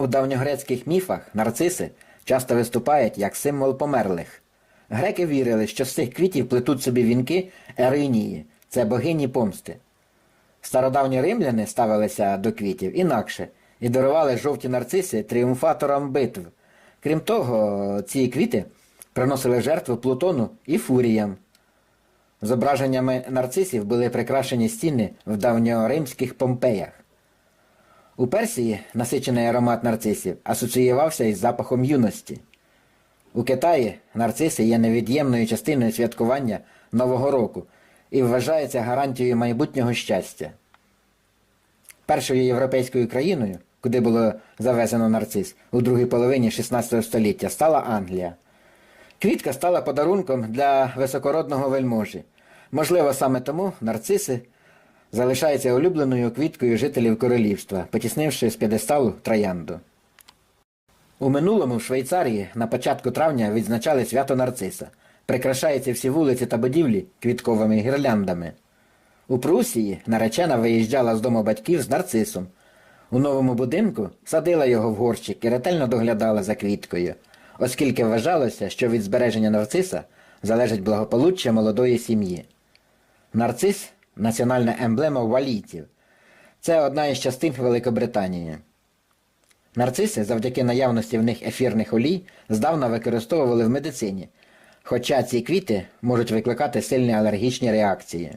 У давньогрецьких міфах нарциси часто виступають як символ померлих. Греки вірили, що з цих квітів плетуть собі вінки Еринії, це богині помсти. Стародавні римляни ставилися до квітів інакше і дарували жовті нарциси тріумфаторам битв. Крім того, ці квіти приносили жертву Плутону і фуріям. Зображеннями нарцисів були прикрашені стіни в давньоримських Помпеях. У Персії насичений аромат нарцисів асоціювався із запахом юності. У Китаї нарциси є невід'ємною частиною святкування Нового року і вважаються гарантією майбутнього щастя. Першою європейською країною, куди було завезено нарцис у другій половині XVI століття, стала Англія. Квітка стала подарунком для високородного вельможі. Можливо, саме тому нарциси залишаються улюбленою квіткою жителів королівства, потіснивши з п'єдесталу троянду. У минулому в Швейцарії на початку травня відзначали свято нарциса. Прикрашаються всі вулиці та будівлі квітковими гірляндами. У Прусії наречена виїжджала з дому батьків з нарцисом. У новому будинку садила його в горщик і ретельно доглядала за квіткою, оскільки вважалося, що від збереження нарциса залежить благополуччя молодої сім'ї. Нарцис національна емблема валійців. Це одна із частин Великобританії. Нарциси завдяки наявності в них ефірних олій здавна використовували в медицині, хоча ці квіти можуть викликати сильні алергічні реакції.